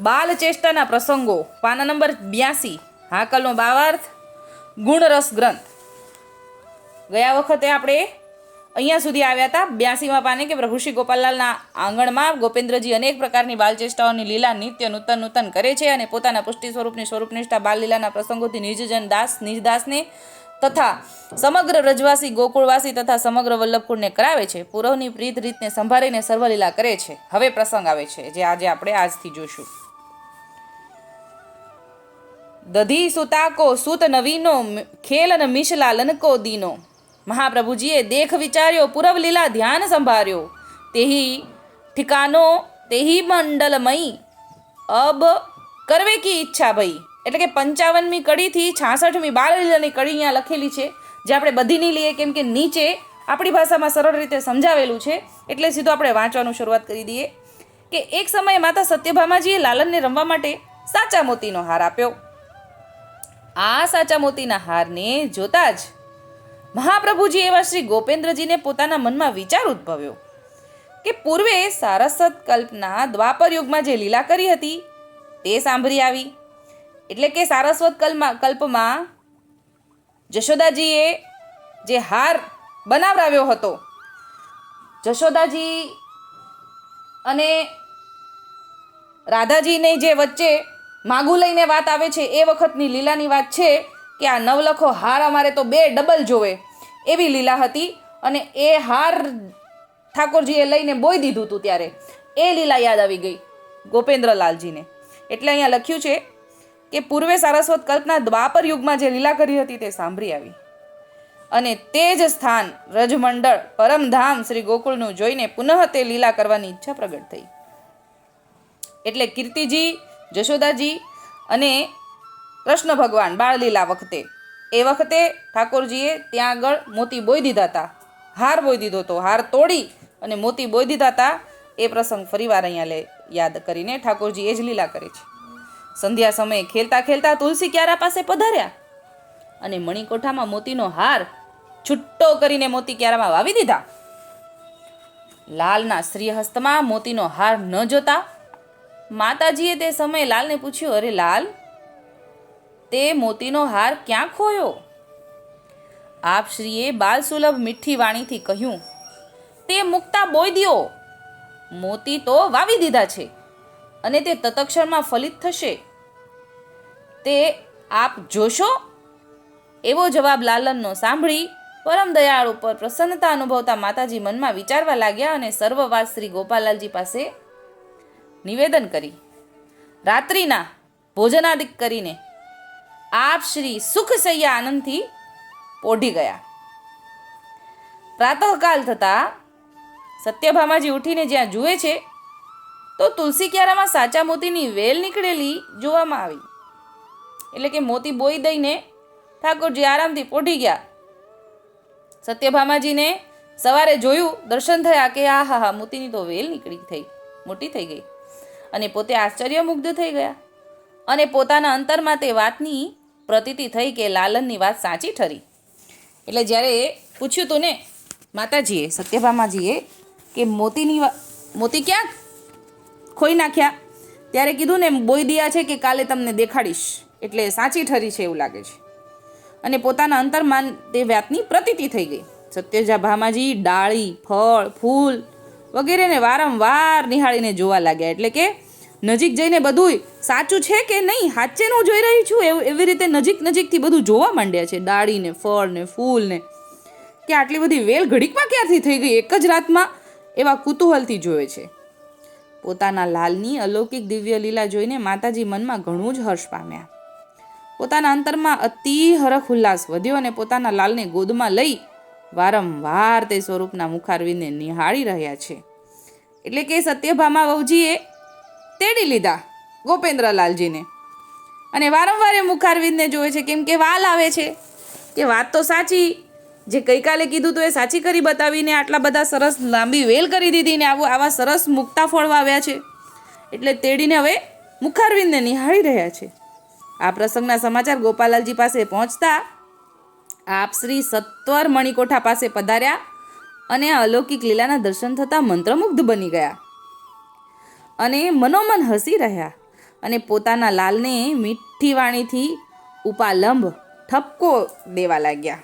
બાલ ચેષ્ટાના પ્રસંગો, પાના નંબર બ્યાસી, હાકલનો ભાવાર્થ ગુણરસ ગ્રંથ. ગયા વખતે આપણે અહીંયા સુધી આવ્યા હતા બ્યાસીમાં પાને કે પ્રભુ ગોપાલલાલના આંગણમાં ગોપેન્દ્રજી અનેક પ્રકારની બાલચેષ્ટાઓની લીલા નિત્ય નૂતન નૂતન કરે છે અને પોતાના પુષ્ટિ સ્વરૂપની સ્વરૂપનિષ્ઠા બાલલીલાના પ્રસંગોથી નિજજન દાસ નિજદાસને તથા સમગ્ર રજવાસી ગોકુળવાસી તથા સમગ્ર વલ્લભકુળને કરાવે છે. પૂરવની પ્રીત રીતને સંભાળીને સર્વલીલા કરે છે. હવે પ્રસંગ આવે છે, જે આજે આપણે આજથી જોઈશું દધી સુતાકો સુત નવીનો ખેલ ખેલન મિશલા લનકો દીનો મહાપ્રભુજીએ દેખ વિચાર્યો પૂરવ લીલા ધ્યાન સંભાર્યો તેહી ઠિકાનો તેહી મંડલમય અબ કરવે કી ઈચ્છા ભઈ એટલે કે પંચાવનમી કડીથી છાસઠમી બાળલીલાની કડી અહીંયા લખેલી છે જે આપણે બધી નહીં લઈએ કેમ કે નીચે આપણી ભાષામાં સરળ રીતે સમજાવેલું છે એટલે સીધું આપણે વાંચવાનું શરૂઆત કરી દઈએ કે એક સમયે માતા સત્યભામાજીએ લાલનને રમવા માટે સાચા મોતીનો હાર આપ્યો આ સાચા મોતીના હારને જોતા જ મહાપ્રભુજી એવા શ્રી ગોપેન્દ્રજીને પોતાના મનમાં વિચાર ઉદ્ભવ્યો કે પૂર્વે સારસ્વત કલ્પના દ્વાપર યુગમાં જે લીલા કરી હતી તે સાંભળી આવી. એટલે કે સારસ્વત કલ્પમાં કલ્પમાં જશોદાજીએ જે હાર બનાવરાવ્યો હતો, જશોદાજી અને રાધાજીને જે વચ્ચે માગું લઈને વાત આવે છે, એ વખતની લીલાની વાત છે કે આ નવલખો હાર અમારે તો બે ડબલ જોવે. એવી લીલા હતી અને એ હાર ઠાકોરજીએ લઈને બોઈ દીધું હતું ત્યારે. એ લીલા યાદ આવી ગઈ ગોપેન્દ્રલાલજીને. એટલે અહીંયા લખ્યું છે કે પૂર્વે સારસ્વત કલ્પના દ્વાપર યુગમાં જે લીલા કરી હતી તે સાંભળી આવી. અને તે જ સ્થાન રજમંડળ પરમધામ શ્રી ગોકુળનું જોઈને પુનઃ તે લીલા કરવાની ઈચ્છા પ્રગટ થઈ. એટલે કીર્તિજી જશોદાજી અને કૃષ્ણ ભગવાન બાળલીલા વખતે. એ વખતે ઠાકોરજીએ ત્યાં આગળ મોતી બોઈ દીધા હતા. હાર બોઈ દીધો હતો. હાર તોડી અને મોતી બોઈ દીધા હતા. એ પ્રસંગ ફરીવાર અહીંયા લે યાદ કરીને ઠાકોરજી એ જ લીલા કરે છે. સંધ્યા સમયે ખેલતા ખેલતા તુલસી ક્યારા પાસે પધાર્યા અને મણિકોઠામાં મોતીનો હાર છુટ્ટો કરીને મોતી ક્યારામાં વાવી દીધા. લાલના શ્રીહસ્તમાં મોતીનો હાર ન જોતા માતાજીએ તે સમયે લાલને પૂછ્યું, અરે લાલ, તે મોતીનો હાર ક્યાં ખોયો? આપ શ્રીએ બાલ સુલભ મીઠી વાણીથી કહ્યું, તે મુક્તા બોઈ દો મોતી તો વાવી દીધા છે અને તે તતક્ષરમાં ફલિત થશે. તે આપ જોશો? એવો જવાબ લાલનનો સાંભળી પરમ દયાળ ઉપર પ્રસન્નતા અનુભવતા માતાજી મનમાં વિચારવા લાગ્યા અને સર્વ વાત શ્રી ગોપાલાલજી પાસે નિવેદન કરી. રાત્રિના ભોજનાદિક કરીને આપ શ્રી સુખસૈયા આનંદથી પોઢી ગયા. પ્રાતઃકાલ થતાં સત્યભામાજી ઉઠીને જ્યાં જુએ છે, તો તુલસી ક્યારામાં સાચા મોતીની વેલ નીકળેલી જોવામાં આવી. એટલે કે મોતી બોઈ દઈને ઠાકોરજી આરામથી પોઢી ગયા. સત્યભામાજીને સવારે જોયું, દર્શન થયા કે આ હા હા મોતીની તો વેલ નીકળી થઈ, મોટી થઈ ગઈ. અને પોતે આશ્ચર્યમુગ્ધ થઈ ગયા. અને પોતાના અંતરમાં તે વાતની પ્રતીતિ થઈ કે લાલનની વાત સાચી ઠરી. એટલે જ્યારે પૂછ્યું તું ને, માતાજીએ, સત્યભામાજીએ, કે મોતીની મોતી ક્યાં ખોઈ નાખ્યા? ત્યારે કીધું ને, બોઈ દિયા છે કે કાલે તમને દેખાડીશ. એટલે સાચી ઠરી છે એવું લાગે છે. અને પોતાના અંતરમાં તે વાતની પ્રતીતિ થઈ ગઈ. સત્યજા ભામાજી ડાળી, ફળ, ફૂલ વગેરેને વારંવાર નિહાળીને જોવા લાગ્યા. એટલે કે નજીક જઈને બધું સાચું છે કે નહીં, સાચેનું હું જોઈ રહી છું એવું, એવી રીતે નજીક નજીકથી બધું જોવા માંડ્યા છે. ડાળીને ફળને, ફૂલને. કે આટલી બધી વેલ ઘડીકમાં ક્યારથી થઈ ગઈ? એક જ રાતમાં એવા કુતૂહલથી જોવે છે. પોતાના લાલની અલૌકિક દિવ્ય લીલા જોઈને માતાજી મનમાં ઘણું જ હર્ષ પામ્યા. પોતાના અંતરમાં અતિ હરખ ઉલ્લાસ વધ્યો અને પોતાના લાલને ગોદમાં લઈ વારંવાર તે સ્વરૂપના મુખારવીને નિહાળી રહ્યા છે. એટલે કે સત્યભામા વહુજીએ તેડી લીધા ગોપેન્દ્રલાલજીને. અને વારંવાર એ મુખારવીને જોવે છે, કેમ કે વાલ આવે છે. કે વાત તો સાચી, જે ગઈકાલે કીધું તો એ સાચી કરી બતાવીને આટલા બધા સરસ લાંબી વેલ કરી દીધી ને આવું આવા સરસ મુક્તા ફળ વાવ્યા છે. એટલે તેડીને હવે મુખારવિંદને નિહાળી રહ્યા છે. આ પ્રસંગના સમાચાર ગોપાલાલજી પાસે પહોંચતા આપ શ્રી સત્વર મણિકોઠા પાસે પધાર્યા અને અલૌકિક લીલાના દર્શન થતાં મંત્રમુગ્ધ બની ગયા. અને મનોમન હસી રહ્યા અને પોતાના લાલને મીઠી વાણીથી ઉપાલંબ ઠપકો દેવા લાગ્યા.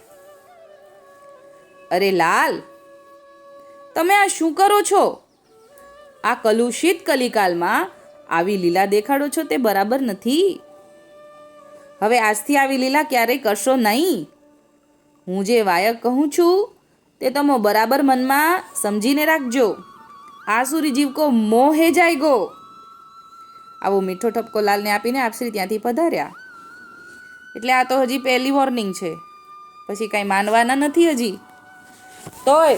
અરે લાલ, તમે આ શું કરો છો? આ કલુષિત કલિકાલમાં આવી લીલા દેખાડો છો તે બરાબર નથી. હવે આજથી આવી લીલા ક્યારેય કરશો નહીં. હું જે વાયક કહું છું, તે તમે બરાબર મનમાં સમજીને રાખજો. આસુરી જીવકો મોહે જાય ગો. આવો મીઠો ઠપકો લાલને આપીને આપશ્રી ત્યાંથી પધાર્યા. એટલે આ તો હજી પહેલી વોર્નિંગ છે. પછી કાંઈ માનવાના નથી હજી. તોય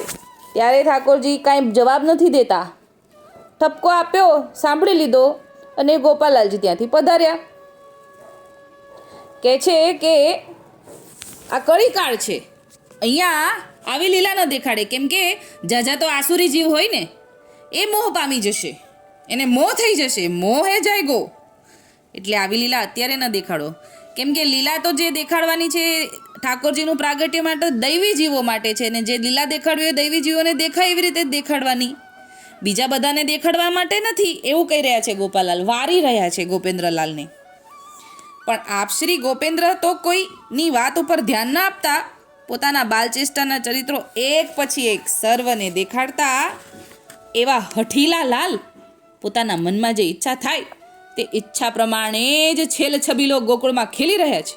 ત્યારે ઠાકોરજી કાંઈ જવાબ નથી દેતા. ઠપકો આપ્યો, સાંભળી લીધો અને ગોપાલાલજી ત્યાંથી પધાર્યા. કે છે કે આ કળીકાળ છે. અહીંયા આવી લીલા ન દેખાડે, કેમ કે જાજા તો આસુરી જીવ હોય ને, એ મોહ પામી જશે. એને મોહ થઈ જશે, મોહે જાય ગો એટલે આવી લીલા અત્યારે ન દેખાડો. કેમ કે લીલા તો જે દેખાડવાની છે ઠાકોરજીનું પ્રાગટ્ય માટે દૈવી જીવો માટે છે ને, જે લીલા દેખાડવી એ દૈવી જીવોને દેખાય એવી રીતે દેખાડવાની. બીજા બધાને દેખાડવા માટે નથી, એવું કહી રહ્યા છે ગોપાલાલ વારી રહ્યા છે ગોપેન્દ્રલાલને. પણ આપ શ્રી ગોપેન્દ્ર તો કોઈની વાત ઉપર ધ્યાન ના આપતા? પોતાના બાલચેષ્ટાના ચરિત્રો એક પછી એક સર્વને દેખાડતા એવા હઠીલા લાલ પોતાના મનમાં જે ઈચ્છા થાય તે ઈચ્છા પ્રમાણે જ છેલ છબીલો ગોકુળમાં ખેલી રહ્યા છે.